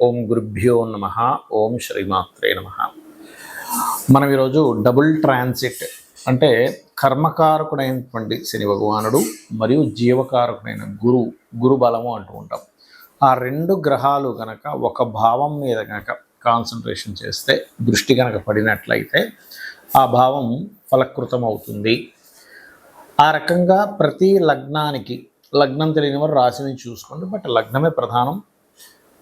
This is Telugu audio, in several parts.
ఓం గురుభ్యో నమ ఓం శ్రీమాత్రే నమ. మనం ఈరోజు డబుల్ ట్రాన్సిట్ అంటే కర్మకారకుడైనటువంటి శని భగవానుడు మరియు జీవకారకుడైన గురు గురు బలము అంటూ ఉంటాం. ఆ రెండు గ్రహాలు కనుక ఒక భావం మీద కనుక కాన్సన్ట్రేషన్ చేస్తే దృష్టి కనుక పడినట్లయితే ఆ భావం ఫలకృతం అవుతుంది ఆ రకంగా ప్రతి లగ్నానికి లగ్నం తెలియని వారు రాశిని చూసుకోండి బట్ లగ్నమే ప్రధానం.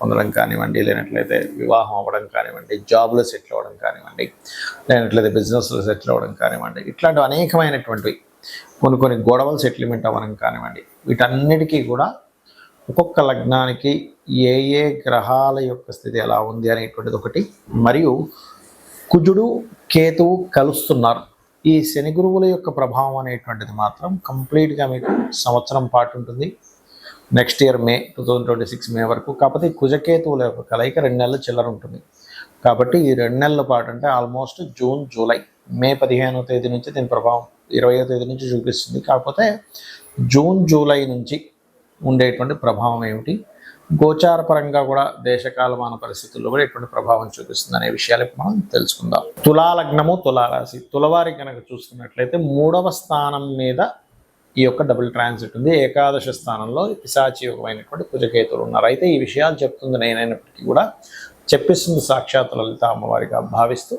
పొందడం కానివ్వండి లేనట్లయితే వివాహం అవ్వడం కానివ్వండి జాబ్లో సెటిల్ అవ్వడం కానివ్వండి లేనట్లయితే బిజినెస్లో సెటిల్ అవ్వడం కానివ్వండి ఇట్లాంటి అనేకమైనటువంటివి కొన్ని కొన్ని గొడవలు సెటిల్మెంట్ అవ్వడం కానివ్వండి వీటన్నిటికీ కూడా ఒక్కొక్క లగ్నానికి ఏ ఏ గ్రహాల యొక్క స్థితి ఎలా ఉంది అనేటువంటిది ఒకటి. మరియు కుజుడు కేతువు కలుస్తున్నారు. ఈ శని గురువుల యొక్క ప్రభావం అనేటువంటిది మాత్రం కంప్లీట్గా మీకు సంవత్సరం పాటు ఉంటుంది. Next year May two thousand twenty six May వరకు. కాకపోతే కుజకేతువుల యొక్క కలయిక రెండు నెలల చిల్లర ఉంటుంది. కాబట్టి ఈ రెండు నెలల పాటు అంటే ఆల్మోస్ట్ జూన్ జూలై మే పదిహేనవ తేదీ నుంచి దీని ప్రభావం ఇరవయో తేదీ నుంచి చూపిస్తుంది. కాకపోతే జూన్ జూలై నుంచి ఉండేటువంటి ప్రభావం ఏమిటి? గోచారపరంగా కూడా కూడా దేశకాలమాన పరిస్థితుల్లో కూడా ఎటువంటి ప్రభావం చూపిస్తుంది అనే విషయాలు మనం తెలుసుకుందాం. తులాలగ్నము తులారాశి. తులవారి కనుక చూసుకున్నట్లయితే మూడవ స్థానం మీద ఈ యొక్క డబుల్ ట్రాన్సిట్ ఉంది. ఏకాదశ స్థానంలో పిశాచి యుగమైనటువంటి కుజకేతులు ఉన్నారు. అయితే ఈ విషయాలు చెప్తుంది నేనైనప్పటికీ కూడా చెప్పిస్తుంది సాక్షాత్ లలిత అమ్మవారిగా భావిస్తూ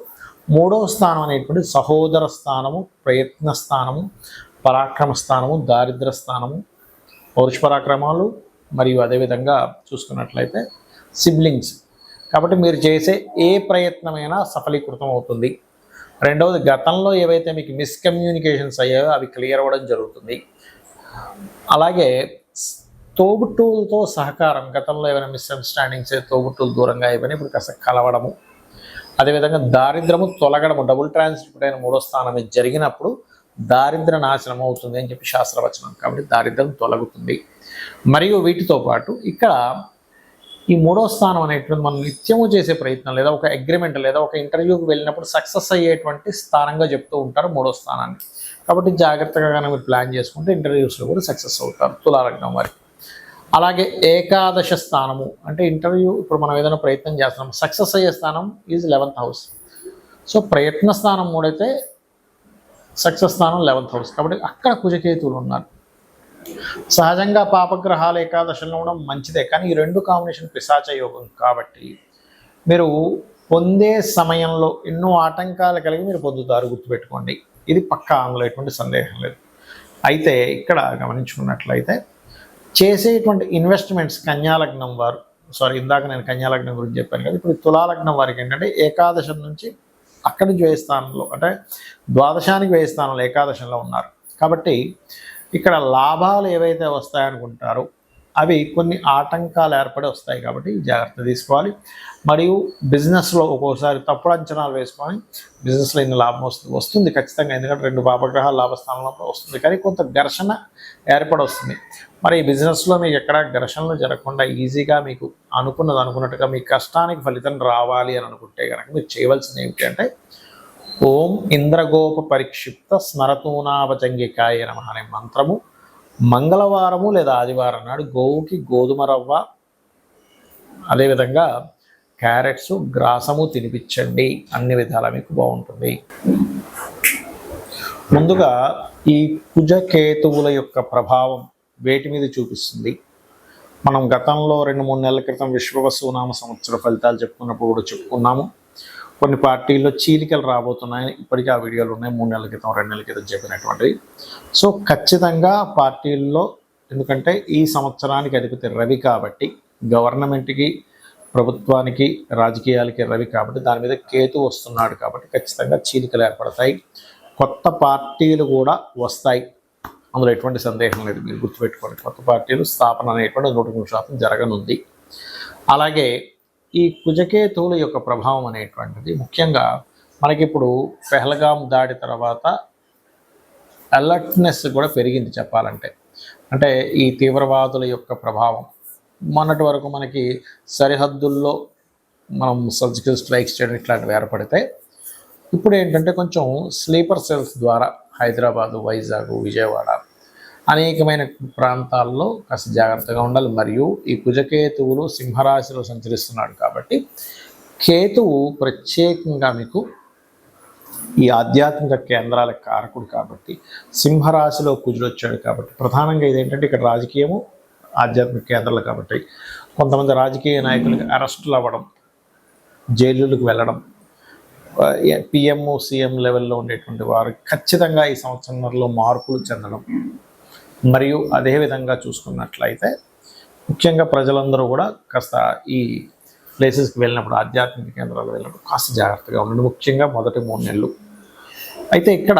మూడవ స్థానం అనేటువంటి సహోదర స్థానము ప్రయత్న స్థానము పరాక్రమ స్థానము దారిద్ర స్థానము పౌరుష పరాక్రమాలు మరియు అదేవిధంగా చూసుకున్నట్లయితే సిబ్లింగ్స్ కాబట్టి మీరు చేసే ఏ ప్రయత్నమైనా సఫలీకృతం అవుతుంది. రెండవది గతంలో ఏవైతే మీకు మిస్కమ్యూనికేషన్స్ అయ్యాయో అవి క్లియర్ అవ్వడం జరుగుతుంది. అలాగే తోబుట్టువులతో సహకారం గతంలో ఏమైనా మిస్అండర్స్టాండింగ్స్ తోబుట్టువులు దూరంగా అయిపోయినా ఇప్పుడు కాస్త కలవడము అదేవిధంగా దారిద్రము తొలగడము డబుల్ ట్రాన్స్ఫర్ అయిన మూడో స్థానం జరిగినప్పుడు దారిద్ర నాశనం అవుతుంది అని చెప్పి శాస్త్రవచనం. కాబట్టి దారిద్రం తొలగుతుంది. మరియు వీటితో పాటు ఇక్కడ ఈ మూడో స్థానం అనేటువంటి మనం నిత్యము చేసే ప్రయత్నం లేదా ఒక అగ్రిమెంట్ లేదా ఒక ఇంటర్వ్యూకి వెళ్ళినప్పుడు సక్సెస్ అయ్యేటువంటి స్థానంగా చెప్తూ ఉంటారు మూడో స్థానాన్ని. కాబట్టి జాగ్రత్తగా కానీ మీరు ప్లాన్ చేసుకుంటే ఇంటర్వ్యూస్లో కూడా సక్సెస్ అవుతారు తులాలగ్నం వారికి అలాగే ఏకాదశ స్థానము అంటే ఇంటర్వ్యూ ఇప్పుడు మనం ఏదైనా ప్రయత్నం చేస్తున్నాం. సక్సెస్ అయ్యే స్థానం ఈజ్ లెవెన్త్ హౌస్ సో ప్రయత్న స్థానం మూడైతే సక్సెస్ స్థానం లెవెన్త్ హౌస్ కాబట్టి అక్కడ కుజకేతువులు ఉన్నారు. సహజంగా పాపగ్రహాలు ఏకాదశంలో ఉండడం మంచిదే కానీ ఈ రెండు కాంబినేషన్ పిశాచ యోగం కాబట్టి మీరు పొందే సమయంలో ఎన్నో ఆటంకాలు కలిగి మీరు పొందుతారు గుర్తుపెట్టుకోండి. ఇది పక్కా అందులో ఎటువంటి సందేహం లేదు. అయితే ఇక్కడ గమనించుకున్నట్లయితే చేసేటువంటి ఇన్వెస్ట్మెంట్స్ కన్యాలగ్నం వారు సారీ ఇందాక నేను కన్యాలగ్నం గురించి చెప్పాను కదా ఇప్పుడు తులాలగ్నం వారికి ఏంటంటే ఏకాదశం నుంచి అక్కడి నుంచి వ్యయ స్థానంలో అంటే ద్వాదశానికి వ్యయ స్థానంలో ఏకాదశంలో ఉన్నారు. కాబట్టి ఇక్కడ లాభాలు ఏవైతే వస్తాయనుకుంటారో అవి కొన్ని ఆటంకాలు ఏర్పడి వస్తాయి కాబట్టి జాగ్రత్త తీసుకోవాలి. మరియు బిజినెస్లో ఒక్కోసారి తప్పుడు అంచనాలు వేసుకొని బిజినెస్లో ఇన్ని లాభం వస్తుంది వస్తుంది ఖచ్చితంగా. ఎందుకంటే రెండు పాపగ్రహాలు లాభస్థానంలో వస్తుంది. కానీ కొంత ఘర్షణ ఏర్పడి వస్తుంది. మరి ఈ బిజినెస్లో మీకు ఎక్కడ ఘర్షణలు జరగకుండా ఈజీగా మీకు అనుకున్నది అనుకున్నట్టుగా మీ కష్టానికి ఫలితం రావాలి అని అనుకుంటే కనుక మీరు చేయవలసింది ఏమిటి అంటే ఓం ఇంద్రగోప పరిక్షిప్త స్మరతూనావచంగికాయ నమ అనే మంత్రము. మంగళవారము లేదా ఆదివారం నాడు గోవుకి గోధుమ రవ్వ అదేవిధంగా క్యారెట్స్ గ్రాసము తినిపించండి. అన్ని విధాల మీకు బాగుంటుంది. ముందుగా ఈ కుజకేతువుల యొక్క ప్రభావం వేటి మీద చూపిస్తుంది? మనం గతంలో రెండు మూడు నెలల క్రితం విశ్వవసునామ సంవత్సర ఫలితాలు చెప్పుకున్నప్పుడు కూడా చెప్పుకున్నాము. కొన్ని పార్టీల్లో చీలికలు రాబోతున్నాయి. ఇప్పటికీ ఆ వీడియోలు ఉన్నాయి. మూడు నెలల క్రితం రెండు నెలల క్రితం చెప్పినటువంటివి. సో ఖచ్చితంగా పార్టీల్లో ఎందుకంటే ఈ సంవత్సరానికి అధిపతి రవి కాబట్టి గవర్నమెంట్కి ప్రభుత్వానికి రాజకీయాలకి రవి కాబట్టి దాని మీద కేతు వస్తున్నాడు కాబట్టి ఖచ్చితంగా చీలికలు ఏర్పడతాయి. కొత్త పార్టీలు కూడా వస్తాయి. అందులో ఎటువంటి సందేహం లేదు. మీరు గుర్తుపెట్టుకోండి. కొత్త పార్టీలు స్థాపన అనేటువంటి నూట మూడు శాతం జరగనుంది. అలాగే ఈ కుజకేతువుల యొక్క ప్రభావం అనేటువంటిది ముఖ్యంగా మనకిప్పుడు పెహల్గాం దాడి తర్వాత అలర్ట్నెస్ కూడా పెరిగింది చెప్పాలంటే. అంటే ఈ తీవ్రవాదుల యొక్క ప్రభావం. మొన్నటి వరకు మనకి సరిహద్దుల్లో మనం సర్జికల్ స్ట్రైక్స్ చేయడం ఇట్లాంటివి ఏర్పడితే ఇప్పుడు ఏంటంటే కొంచెం స్లీపర్ సెల్స్ ద్వారా హైదరాబాదు వైజాగ్ విజయవాడ అనేకమైన ప్రాంతాల్లో కాస్త జాగ్రత్తగా ఉండాలి. మరియు ఈ కుజకేతువులు సింహరాశిలో సంచరిస్తున్నాడు కాబట్టి కేతువు ప్రత్యేకంగా మీకు ఈ ఆధ్యాత్మిక కేంద్రాల కారకుడు కాబట్టి సింహరాశిలో కుజుడు వచ్చాడు కాబట్టి ప్రధానంగా ఇదేంటంటే ఇక్కడ రాజకీయము ఆధ్యాత్మిక కేంద్రాలు కాబట్టి కొంతమంది రాజకీయ నాయకులకు అరెస్టులు అవ్వడం జైలులకు వెళ్ళడం పిఎంఓ సీఎం లెవెల్లో ఉండేటువంటి వారు ఖచ్చితంగా ఈ సంవత్సరంలో మార్పులు చెందడం మరియు అదేవిధంగా చూసుకున్నట్లయితే ముఖ్యంగా ప్రజలందరూ కూడా కాస్త ఈ ప్లేసెస్కి వెళ్ళినప్పుడు ఆధ్యాత్మిక కేంద్రాలు వెళ్ళినప్పుడు కాస్త జాగ్రత్తగా ఉండండి. ముఖ్యంగా మొదటి మూడు నెలలు. అయితే ఇక్కడ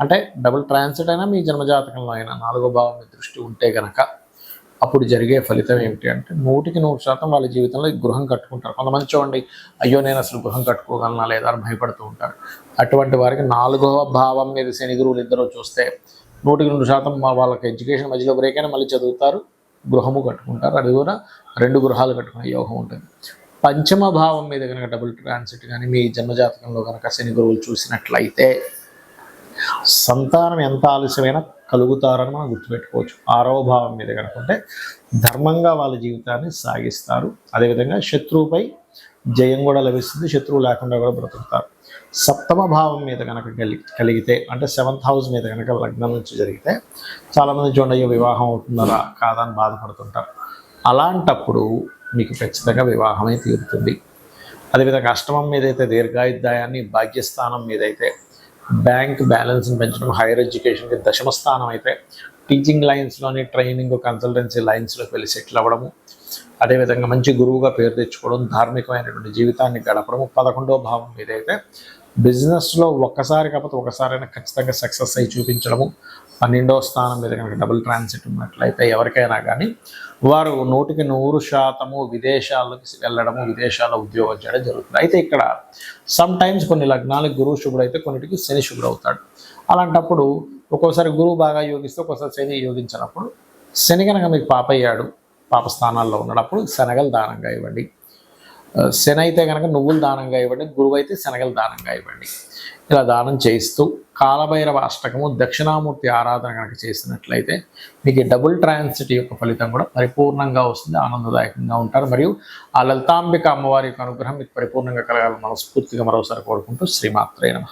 అంటే డబుల్ ట్రాన్సిట్ అయినా మీ జన్మజాతకంలో అయినా నాలుగో భావం మీ దృష్టి ఉంటే కనుక అప్పుడు జరిగే ఫలితం ఏమిటి అంటే నూటికి నూరు శాతం వాళ్ళ జీవితంలో గృహం కట్టుకుంటారు. కొంతమంది చూడండి అయ్యో నేను అసలు గృహం కట్టుకోగలనా లేదా అని భయపడుతూ ఉంటారు. అటువంటి వారికి నాలుగవ భావం మీద శని గురువులు ఇద్దరు చూస్తే నూటికి నూరు శాతం మా వాళ్ళకి ఎడ్యుకేషన్ మధ్యలో బ్రేక్ అయినా మళ్ళీ చదువుతారు గృహము కట్టుకుంటారు. అది కూడా రెండు గృహాలు కట్టుకునే యోగం ఉంటుంది. పంచమ భావం మీద కనుక డబుల్ ట్రాన్సిట్ కానీ మీ జన్మజాతకంలో కనుక శని గురువులు చూసినట్లయితే సంతానం ఎంత ఆలస్యమైనా కలుగుతారని మనం గుర్తుపెట్టుకోవచ్చు. ఆరవ భావం మీద కనుకుంటే ధర్మంగా వాళ్ళ జీవితాన్ని సాగిస్తారు. అదేవిధంగా శత్రువుపై జయం కూడా లభిస్తుంది. శత్రువు లేకుండా కూడా బ్రతుకుతారు. సప్తమ భావం మీద కనుక కలిగితే అంటే సెవెంత్ హౌస్ మీద కనుక లగ్నం నుంచి జరిగితే చాలామంది చూడండి వివాహం అవుతుందా కాదా అని బాధపడుతుంటారు. అలాంటప్పుడు మీకు ఖచ్చితంగా వివాహమే తీరుతుంది. అదేవిధంగా అష్టమం మీద అయితే దీర్ఘాయుద్ధాయాన్ని భాగ్యస్థానం మీద అయితే బ్యాంక్ బ్యాలెన్స్ని పెంచడం హైయర్ ఎడ్యుకేషన్కి దశమ స్థానం అయితే టీచింగ్ లైన్స్లోని ట్రైనింగ్ కన్సల్టెన్సీ లైన్స్లోకి వెళ్ళి సెటిల్ అవ్వడము అదేవిధంగా మంచి గురువుగా పేరు తెచ్చుకోవడం ధార్మికమైనటువంటి జీవితాన్ని గడపడము పదకొండవ భావం మీద అయితే బిజినెస్లో ఒక్కసారి కాకపోతే ఒకసారైనా ఖచ్చితంగా సక్సెస్ అయి చూపించడము పన్నెండవ స్థానం మీద కనుక డబుల్ ట్రాన్సిట్ ఉన్నట్లయితే ఎవరికైనా కానీ వారు నూటికి నూరు శాతము విదేశాలకు వెళ్ళడము విదేశాల్లో ఉద్యోగం చేయడం జరుగుతుంది. అయితే ఇక్కడ సమ్ టైమ్స్ కొన్ని లగ్నాలకు గురువు శుభుడు అయితే కొన్నిటికి శని శుభుడు అవుతాడు. అలాంటప్పుడు ఒక్కోసారి గురువు బాగా యోగిస్తే ఒక్కోసారి శని యోగించినప్పుడు శని కనుక మీకు పాప అయ్యాడు పాప స్థానాల్లో ఉన్నప్పుడు శనగలు దానంగా ఇవ్వండి. శని అయితే కనుక నువ్వులు దానంగా ఇవ్వండి గురువు అయితే శనగలు దానంగా ఇవ్వండి. ఇలా దానం చేయిస్తూ కాలభైరవ అష్టకము దక్షిణామూర్తి ఆరాధన కనుక చేసినట్లయితే మీకు డబుల్ ట్రాన్సిటీ యొక్క ఫలితం కూడా పరిపూర్ణంగా వస్తుంది ఆనందదాయకంగా ఉంటారు. మరియు ఆ లలితాంబిక అమ్మవారి యొక్క అనుగ్రహం మీకు పరిపూర్ణంగా కలగాలని మనస్ఫూర్తిగా మరోసారి కోరుకుంటూ శ్రీమాత్రే నమ.